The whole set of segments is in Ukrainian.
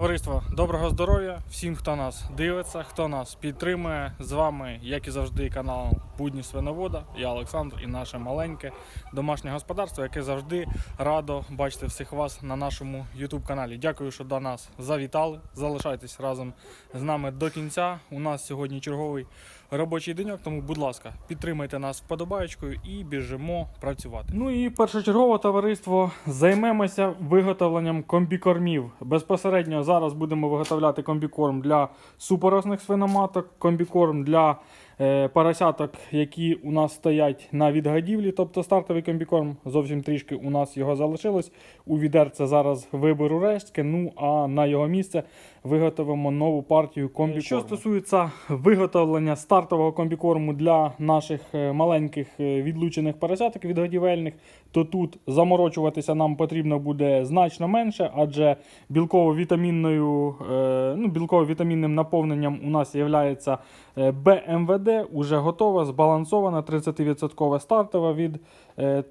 Товариство, доброго здоров'я всім, хто нас дивиться, хто нас підтримує. З вами, як і завжди, канал Будні Свиновода. Я Олександр і наше маленьке домашнє господарство, яке завжди радо бачити всіх вас на нашому YouTube каналі. Дякую, що до нас завітали. Залишайтесь разом з нами до кінця. У нас сьогодні черговий робочий деньок, тому, будь ласка, підтримайте нас вподобаєчкою і біжимо працювати. Ну і першочергово товариство займемося виготовленням комбікормів. Безпосередньо зараз будемо виготовляти комбікорм для супоросних свиноматок, комбікорм для е, поросяток, які у нас стоять на відгадівлі, тобто стартовий комбікорм. Зовсім трішки у нас його залишилось. У відерце зараз виберу рештки. Ну а на його місце виготовимо нову партію комбікорму. Що стосується виготовлення стартового комбікорму для наших е, маленьких е, відлучених поросяток відгодівельних, то тут заморочуватися нам потрібно буде значно менше, адже білково-вітамінною, е, ну, білково-вітамінним наповненням у нас є БМВД, уже готова, збалансована, 30% стартова від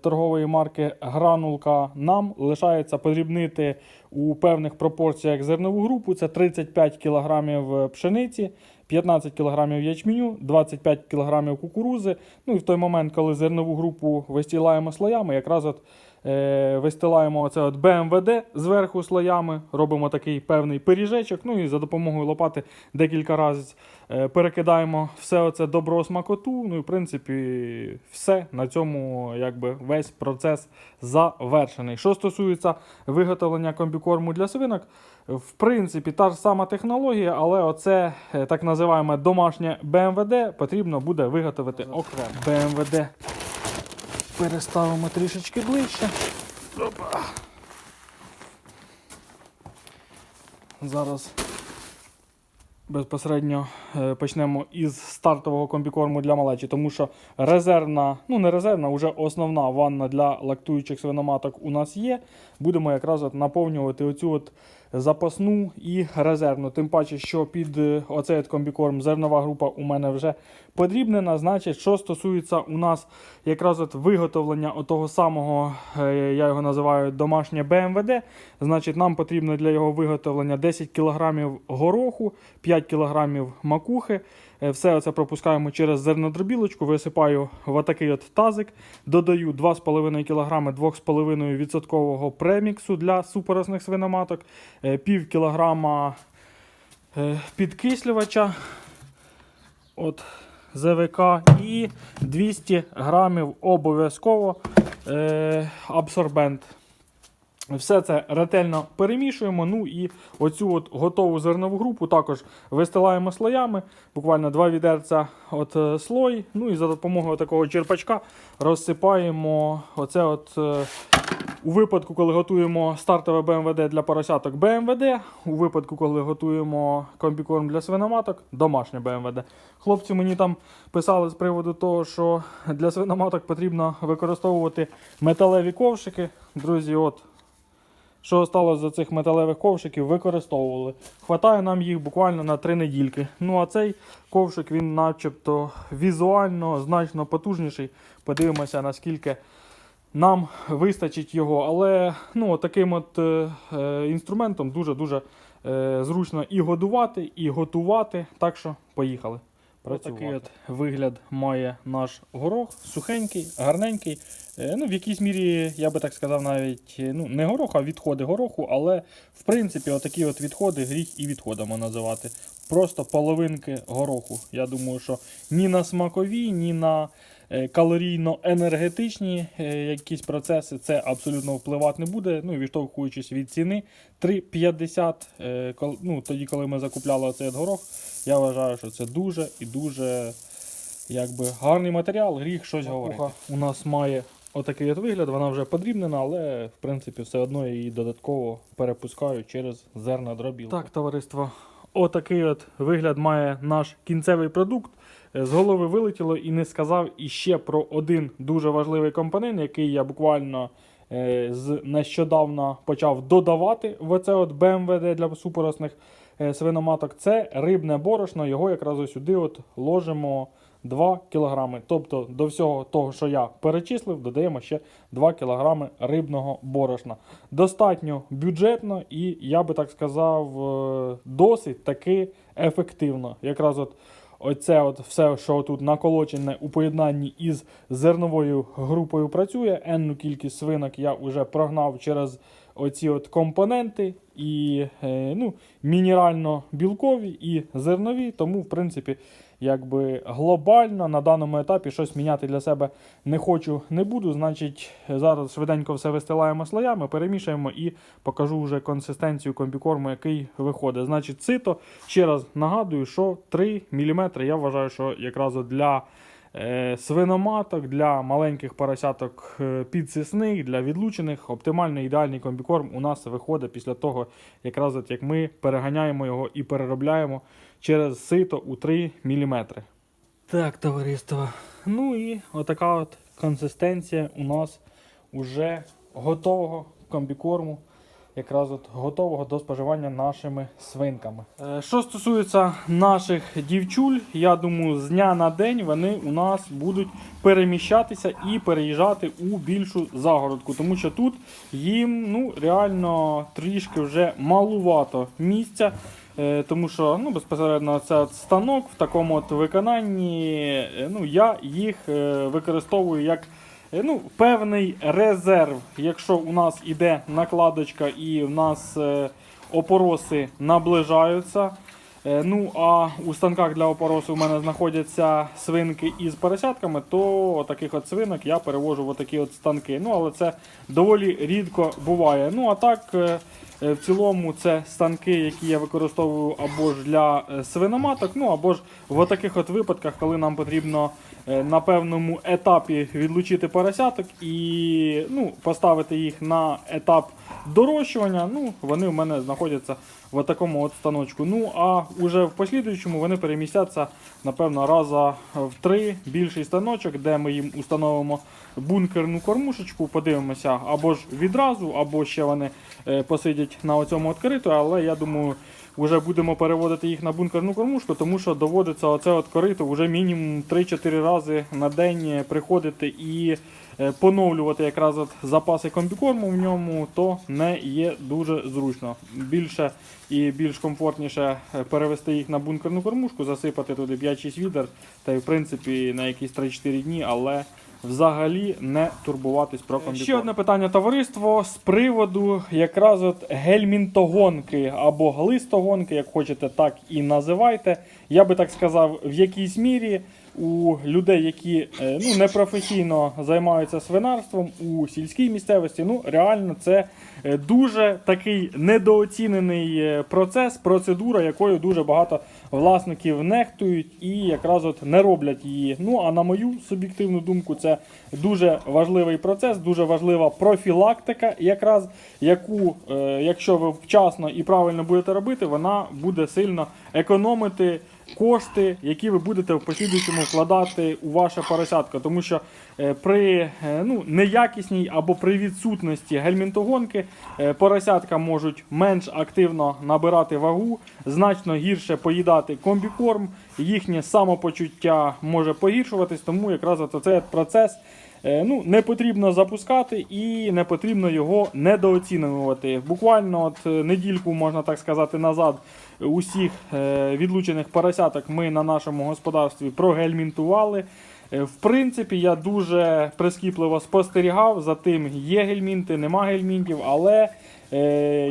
торгової марки Гранулка. Нам лишається подрібнити у певних пропорціях зернову групу. Це 35 кг пшениці. 15 кг ячменю, 25 кг кукурузи. Ну і в той момент, коли зернову групу вистілаємо слоями, якраз от е, вистилаємо оце от БМВД зверху слоями, робимо такий певний пиріжечок. Ну і за допомогою лопати декілька разів е, перекидаємо все оце добро смакоту. Ну і в принципі все на цьому якби весь процес завершений. Що стосується виготовлення комбікорму для свинок, в принципі, та ж сама технологія, але оце е, так називаємо домашнє БМВД потрібно буде виготовити окремо. БМВД переставимо трішечки ближче. Опа. Зараз безпосередньо е, почнемо із стартового комбікорму для малечі, тому що резервна, ну не резервна, вже основна ванна для лактуючих свиноматок у нас є. Будемо якраз от наповнювати оцю от запасну і резервну. Тим паче, що під е, оцей комбікорм зернова група у мене вже подрібнена. Значить, що стосується у нас якраз от виготовлення того самого, е, я його називаю домашнє БМВД, значить нам потрібно для його виготовлення 10 кг гороху, 5 кг макухи. Е, Все це пропускаємо через зернодробілочку, висипаю в отакий от тазик, додаю 2,5 кг 2,5% преміксу для супоросних свиноматок, е, пів кілограма е, підкислювача от ЗВК і 200 грамів обов'язково е, абсорбент. Все це ретельно перемішуємо. Ну і оцю от готову зернову групу також вистилаємо слоями. Буквально два відерця от е, слой. Ну і за допомогою такого черпачка розсипаємо оце от. е, у випадку, коли готуємо стартове БМВД для поросяток БМВД, у випадку, коли готуємо комбікорм для свиноматок, домашнє БМВД. Хлопці мені там писали з приводу того, що для свиноматок потрібно використовувати металеві ковшики. Друзі, от що осталось за цих металевих ковшиків, використовували. Хватає нам їх буквально на три недільки. Ну а цей ковшик він начебто візуально значно потужніший. Подивимося, наскільки нам вистачить його. Але ну, таким от е, е, інструментом дуже-дуже е, зручно і годувати, і готувати. Так що поїхали. Такий от вигляд має наш горох, сухенький, гарненький. Е, Ну, в якійсь мірі, я би так сказав, навіть е, ну, не горох, а відходи гороху, але в принципі отакі от відходи гріх і відходами називати. Просто половинки гороху. Я думаю, що ні на смакові, ні на калорійно-енергетичні е, якісь процеси це абсолютно впливати не буде. Ну, відштовхуючись від ціни 3,50, е, ну, тоді, коли ми закупляли цей горох, я вважаю, що це дуже і дуже якби, гарний матеріал, гріх щось говорити. У нас має отакий от вигляд, вона вже подрібнена, але в принципі все одно я її додатково перепускаю через зерна дробілку. Так, товариство, отакий от вигляд має наш кінцевий продукт. Е, З голови вилетіло і не сказав іще про один дуже важливий компонент, який я буквально е, з нещодавно почав додавати в оце от БМВД для супоросних е, свиноматок. Це рибне борошно. Його якраз ось сюди от ложимо 2 кг. Тобто до всього того, що я перечислив, додаємо ще 2 кг рибного борошна. Достатньо бюджетно і, я би так сказав, досить таки ефективно. Якраз от Оце от все, що тут наколочене у поєднанні із зерновою групою працює. Енну кількість свинок я вже прогнав через оці от компоненти і е, ну, мінерально-білкові і зернові. Тому, в принципі, якби глобально на даному етапі щось міняти для себе не хочу, не буду. Значить, зараз швиденько все вистилаємо слоями, перемішаємо і покажу вже консистенцію комбікорму, який виходить. Значить, сито, ще раз нагадую, що 3 мм я вважаю, що якраз для е, свиноматок, для маленьких поросяток е, підсисних, для відлучених, оптимальний ідеальний комбікорм у нас виходить після того, якраз як ми переганяємо його і переробляємо через сито у 3 мм. Так, товариство. Ну і отака от консистенція у нас уже готового комбікорму, якраз от готового до споживання нашими свинками. Е, Що стосується наших дівчуль, я думаю, з дня на день вони у нас будуть переміщатися і переїжджати у більшу загородку, тому що тут їм ну, реально трішки вже малувато місця. Е, Тому що ну, безпосередньо це станок в такому от виконанні. е, Ну, я їх е, використовую як ну, певний резерв. Якщо у нас іде накладочка і в нас опороси наближаються. Е, Ну, а у станках для опоросу у мене знаходяться свинки із поросятками, то таких от свинок я перевожу в такі от станки. Ну, але це доволі рідко буває. Ну, а так, е, е, в цілому, це станки, які я використовую або ж для свиноматок, ну або ж в таких от випадках, коли нам потрібно на певному етапі відлучити поросяток і ну, поставити їх на етап дорощування. Ну, вони в мене знаходяться в такому от станочку. Ну, а уже в послідуючому вони перемістяться, напевно, раза в три більший станочок, де ми їм установимо бункерну кормушечку, подивимося або ж відразу, або ще вони е, посидять на цьому откриту, але я думаю. Вже будемо переводити їх на бункерну кормушку, тому що доводиться оце от корито вже мінімум 3-4 рази на день приходити і е, поновлювати якраз от запаси комбікорму в ньому, то не є дуже зручно. Більше і більш комфортніше е, перевести їх на бункерну кормушку, засипати туди 5-6 відер, та й в принципі на якісь 3-4 дні, але взагалі не турбуватись про комбікорм. Ще одне питання товариство з приводу якраз от гельмінтогонки або глистогонки, як хочете, так і називайте. Я би так сказав, в якійсь мірі у людей, які е, ну, непрофесійно займаються свинарством у сільській місцевості, ну реально це е, дуже такий недооцінений е, процес, процедура, якою дуже багато власників нехтують і якраз от не роблять її. Ну а на мою суб'єктивну думку, це дуже важливий процес, дуже важлива профілактика, якраз яку, якщо ви вчасно і правильно будете робити, вона буде сильно економити кошти, які ви будете в послідуючому вкладати у ваше поросятко. Тому що е, при е, ну, неякісній або при відсутності гельмінтогонки е, поросятка можуть менш активно набирати вагу, значно гірше поїдати комбікорм, їхнє самопочуття може погіршуватись, тому якраз цей процес. Е, Ну, не потрібно запускати і не потрібно його недооцінювати. Буквально от е, недільку, можна так сказати, назад усіх е, відлучених поросяток ми на нашому господарстві прогельмінтували. В принципі, я дуже прискіпливо спостерігав за тим, є гельмінти, нема гельмінтів, але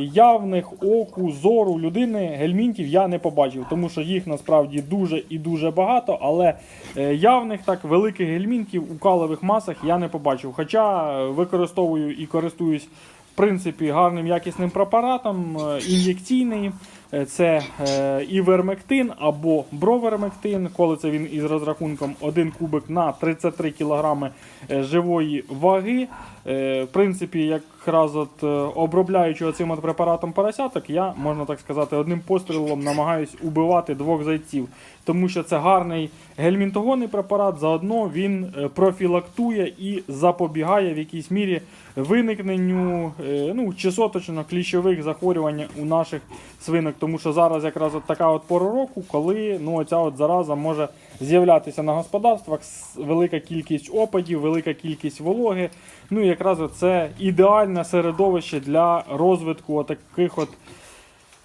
явних оку, зору людини гельмінтів я не побачив, тому що їх насправді дуже і дуже багато, але е, явних так великих гельмінтів у калових масах я не побачив. Хоча е, використовую і користуюсь в принципі гарним якісним препаратом, е, ін'єкційний. Е, Це е, івермектин або бровермектин, коли це він із розрахунком 1 кубик на 33 кг живої ваги. Е, В принципі, якраз от е, обробляючи оцим от препаратом поросяток, я, можна так сказати, одним пострілом намагаюсь убивати двох зайців. Тому що це гарний гельмінтогонний препарат, заодно він е, профілактує і запобігає в якійсь мірі виникненню е, ну, чесоточно кліщових захворювань у наших свинок. тому що зараз якраз от така от пора року, коли ну, оця от зараза може з'являтися на господарствах, велика кількість опадів, велика кількість вологи. Ну і якраз це ідеальне середовище для розвитку таких от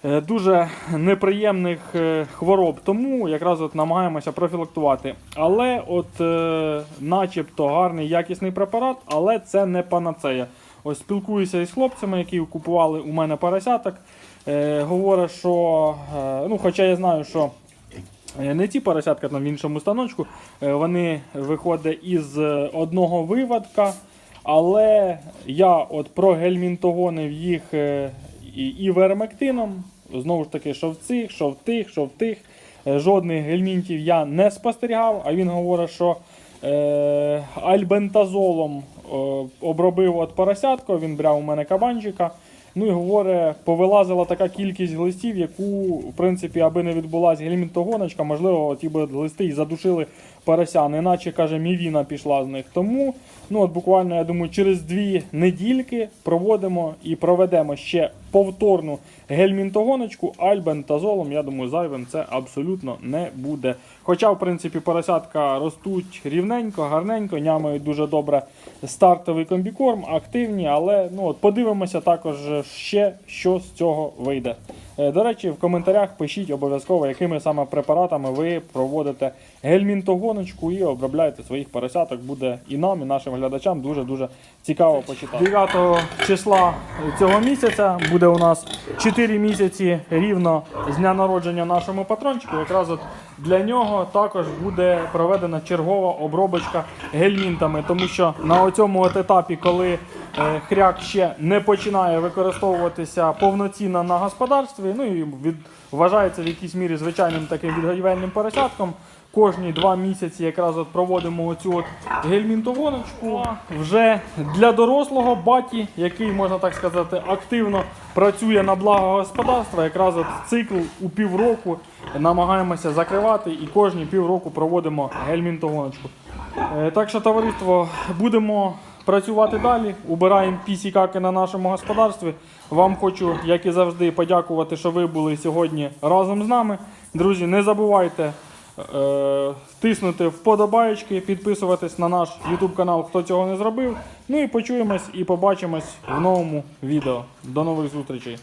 дуже неприємних е, хвороб. Тому якраз от намагаємося профілактувати. Але от е, начебто гарний якісний препарат, але це не панацея. Ось спілкуюся із хлопцями, які купували у мене поросяток. Е, говорять, що е, ну, хоча я знаю, що Е, Не ті поросятка там в іншому станочку, е, вони виходять із е, одного виводка, але я от прогельмінтогонив їх е, і вермектином. Знову ж таки, що в цих, що в тих, що в тих. Е, Жодних гельмінтів я не спостерігав, а він говорить, що е, альбентазолом е, обробив от поросятко, він брав у мене кабанчика. Ну і говорить, повилазила така кількість глистів, яку, в принципі, аби не відбулася гельмінтогоночка, можливо, ті б глисти і задушили порося, неначе каже, мівіна пішла з них. Тому, ну от буквально, я думаю, через дві недільки проводимо і проведемо ще повторну гельмінтогоночку, альбентазолом, я думаю, зайвим це абсолютно не буде. Хоча, в принципі, поросятка ростуть рівненько, гарненько, нямають дуже добре стартовий комбікорм, активні, але ну, от подивимося також ще, що з цього вийде. Е, До речі, в коментарях пишіть обов'язково, якими саме препаратами ви проводите гельмінтогоночку і обробляєте своїх поросяток. Буде і нам, і нашим глядачам дуже-дуже цікаво почитати. 9 числа цього місяця буде у нас 4 місяці рівно з дня народження нашому патрончику. Якраз от для нього також буде проведена чергова обробочка гельмінтами, тому що на цьому етапі, коли е, хряк ще не починає використовуватися повноцінно на господарстві, ну і від, вважається в якійсь мірі звичайним таким відгодівельним поросятком. Кожні два місяці якраз от проводимо оцю от гельмінтогоночку. Вже для дорослого баті, який, можна так сказати, активно працює на благо господарства, якраз от цикл у півроку намагаємося закривати і кожні півроку проводимо гельмінтогоночку. Е, Так що, товариство, будемо працювати далі. Убираємо пісікаки на нашому господарстві. Вам хочу, як і завжди, подякувати, що ви були сьогодні разом з нами. Друзі, не забувайте тиснути вподобаєчки, підписуватись на наш YouTube канал, хто цього не зробив. Ну і почуємось і побачимось в новому відео. До нових зустрічей.